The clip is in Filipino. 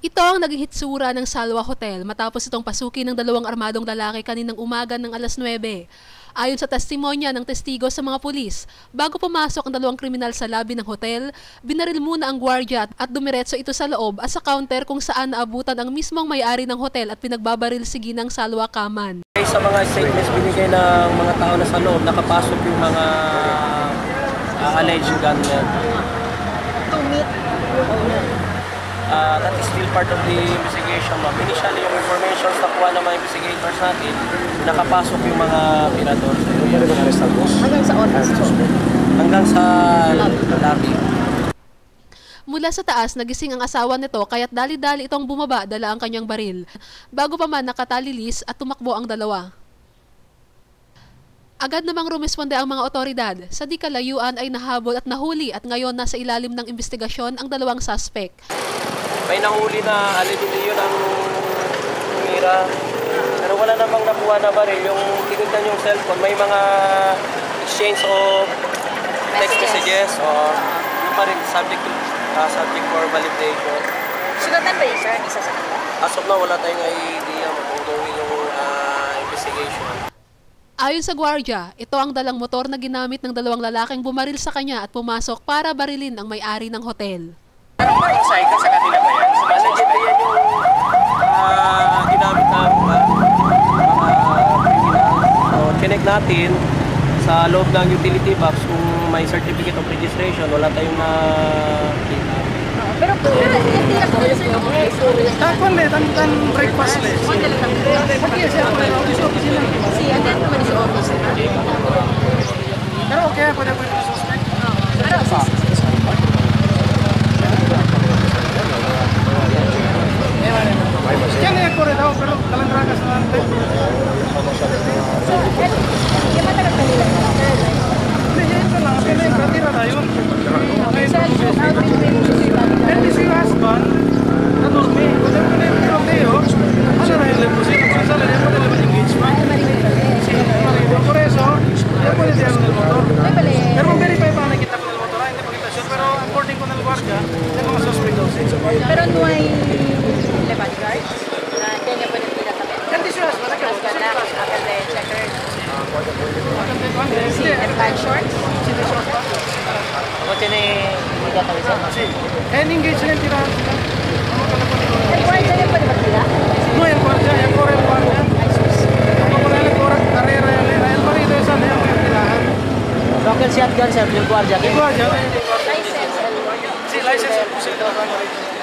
Ito ang naging hitsura ng Salwa Hotel matapos itong pasukin ng dalawang armadong lalaki kaninang umaga ng alas 9. Ayon sa testimonya ng testigo sa mga pulis, bago pumasok ang dalawang kriminal sa labi ng hotel, binaril muna ang gwardya at dumiretso ito sa loob at sa counter kung saan naabutan ang mismong may-ari ng hotel at pinagbabaril si Ginang Salwa Kaman. Sa mga statements binigay ng mga tao na sa loob, nakapasok yung mga uh, alleged gunmen. Uh, that is still part of the investigation. Ma'am. Initially, yung information sa kuha ng mga investigators natin, nakapasok yung mga tirador. Hanggang sa office ko. Hanggang sa lobby. Mula sa taas, nagising ang asawa nito kaya't dali-dali itong bumaba dala ang kanyang baril. Bago pa man nakatalilis at tumakbo ang dalawa. Agad namang rumisponde ang mga otoridad. Sa di kalayuan ay nahabol at nahuli at ngayon nasa ilalim ng investigasyon ang dalawang suspect. May nahuli na yun ang mira. Pero wala namang nakuha na baril. Yung tinignan yung cellphone, may mga exchange of text messages. O yung pa rin subject, uh, subject for validation. Sunatan ba yun, sir? Isa sa kanila? As of now, wala tayong idea kung gawin yung uh, investigation. Ayon sa gwardya, ito ang dalang motor na ginamit ng dalawang lalaking bumaril sa kanya at pumasok para barilin ang may-ari ng hotel. Sa kanila ba yan? So, allegedly yan yung uh, ginamit ng uh, mga criminal. So, connect natin sa loob ng utility box kung may certificate of registration, wala tayong na Pero kung Takon le, tan tan breakfast le. Pati siya po na office office lang. si Adan naman sa office. Si Advance Shorts, Chino jadi What's in a magkakalisan? And engage lang tira. F1 pa ba tira? No, F1 siya. F4, F1 niya. Bakit shotgun, sir? Yung guardia? License. License.